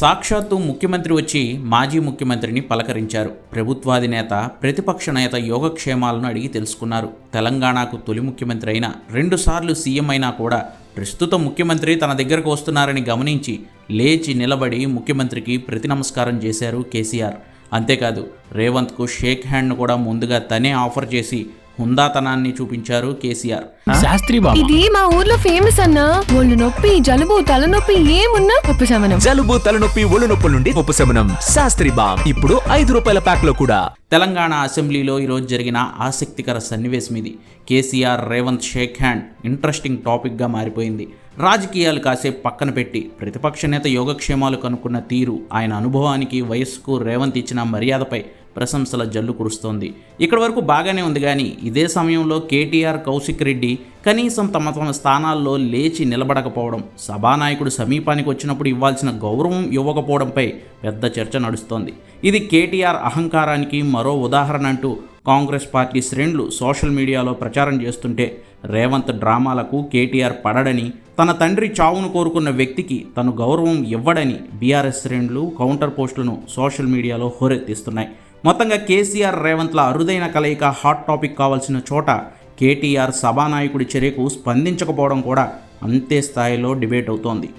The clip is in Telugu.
సాక్షాత్తు ముఖ్యమంత్రి వచ్చి మాజీ ముఖ్యమంత్రిని పలకరించారు. ప్రభుత్వాధినేత ప్రతిపక్ష నేత యోగక్షేమాలను అడిగి తెలుసుకున్నారు. తెలంగాణకు తొలి ముఖ్యమంత్రి అయినా రెండుసార్లు సీఎం అయినా కూడా ప్రస్తుత ముఖ్యమంత్రి తన దగ్గరకు వస్తున్నారని గమనించి లేచి నిలబడి ముఖ్యమంత్రికి ప్రతి నమస్కారం చేశారు కేసీఆర్. అంతేకాదు రేవంత్కు షేక్ హ్యాండ్ను కూడా ముందుగా తనే ఆఫర్ చేసి హుందాతనాన్ని చూపించారు కేసీఆర్. శాస్త్రి బాబు. ఇది మా ఊర్లో ఫేమస్ అన్నా. ఒళ్ళు నొప్పి జలుబు తలనొప్పి ఏమున్నా ఉపశమనం జలుబు తలనొప్పి ఒళ్ళు నొప్పుల నుండి ఉపశమనం శాస్త్రి బామ్ ఇప్పుడు ఐదు రూపాయల ప్యాక్లో కూడా. తెలంగాణ అసెంబ్లీలో ఈరోజు జరిగిన ఆసక్తికర సన్నివేశం ఇది. KCR Revanth shake hand interesting టాపిక్గా మారిపోయింది. రాజకీయాలు కాసేపు పక్కన పెట్టి ప్రతిపక్ష నేత యోగక్షేమాలు కనుక్కున్న తీరు ఆయన అనుభవానికి వయస్సుకు రేవంత్ ఇచ్చిన మర్యాదపై ప్రశంసల జల్లు కురుస్తోంది. ఇక్కడి వరకు బాగానే ఉంది కానీ ఇదే సమయంలో కేటీఆర్ కౌశిక్ రెడ్డి కనీసం తమ తమ స్థానాల్లో లేచి నిలబడకపోవడం సభానాయకుడు సమీపానికి వచ్చినప్పుడు ఇవ్వాల్సిన గౌరవం ఇవ్వకపోవడంపై పెద్ద చర్చ నడుస్తోంది. ఇది కేటీఆర్ అహంకారానికి మరో ఉదాహరణ అంటూ కాంగ్రెస్ పార్టీ శ్రేణులు సోషల్ మీడియాలో ప్రచారం చేస్తుంటే రేవంత్ డ్రామాలకు కేటీఆర్ పడడని తన తండ్రి చావును కోరుకున్న వ్యక్తికి తను గౌరవం ఇవ్వడని బీఆర్ఎస్ శ్రేణులు కౌంటర్ పోస్టులను సోషల్ మీడియాలో హోరెత్తిస్తున్నాయి. మొత్తంగా కేసీఆర్ రేవంత్ల అరుదైన కలయిక హాట్ టాపిక్ కావాల్సిన చోట కేటీఆర్ సభానాయకుడి చర్యకు స్పందించకపోవడం కూడా అంతే స్థాయిలో డిబేట్ అవుతోంది